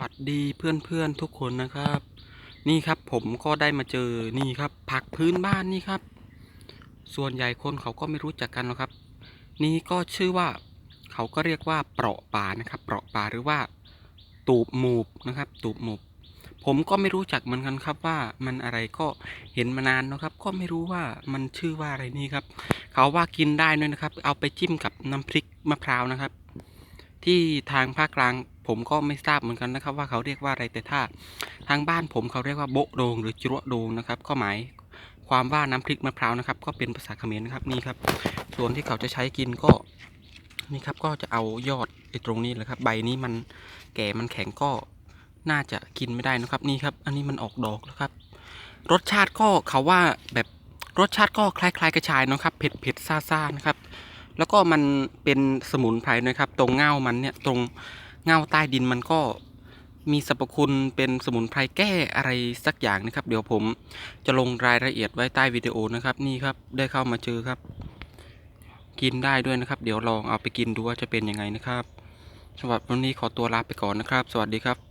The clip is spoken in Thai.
วัสดีเพื่อนๆทุกคนนะครับ นี่ครับผมก็ได้มาเจอนี่ครับ ผักพื้นบ้านนี่ครับ ส่วนใหญ่คนเขาก็ไม่รู้จักกันหรอกครับ นี่ก็ชื่อว่าเขาก็เรียกว่าเปราะป่านะครับ เปราะป่าหรือว่า ตูบหมูบนะครับ ตูบหมูบผมก็ไม่รู้จักเหมือนกันครับว่ามันอะไรก็เห็นมานานนะครับ ก็ไม่รู้ว่ามันชื่อว่าอะไรนี่ครับ เขาว่ากินได้ด้วยนะครับ เอาไปจิ้มกับน้ำพริกมะพร้าวนะครับ ที่ทางภาคกลาง ผมก็ไม่ทราบเหมือนกันนะครับ ว่าเขาเรียกว่าอะไรแต่ถ้าทางบ้านผมเขาเรียกว่าโบะโดงหรือจุระโดงนะครับ ก็หมายความว่าน้ำพริกมะพร้าวนะครับ ก็เป็นภาษาเขมรนะครับนี่ครับ ส่วนที่เขาจะใช้กินก็นี่ครับก็จะเอายอดไอ้ตรงนี้แหละครับ ใบนี้มันแก่มันแข็งก็น่าจะกินไม่ได้นะครับนี่ครับ อันนี้มันออกดอกแล้วครับ รสชาติก็เขาว่าแบบรสชาติก็คล้ายๆกระชายนะครับ เผ็ดเผ็ดๆซ่านะครับ แล้วก็มันเป็นสมุนไพรนะครับ ตรงเง่ามันเนี่ยตรง เงาใต้ดินมันก็มีสรรพคุณเป็นสมุนไพรแก้อะไรสักอย่างนะครับ เดี๋ยวผมจะลงรายละเอียดไว้ใต้วิดีโอนะครับ นี่ครับได้เข้ามาเจอครับ กินได้ด้วยนะครับ เดี๋ยวลองเอาไปกินดูว่าจะเป็นยังไงนะครับสำหรับวันนี้ขอตัวลาไปก่อนนะครับ สวัสดีครับ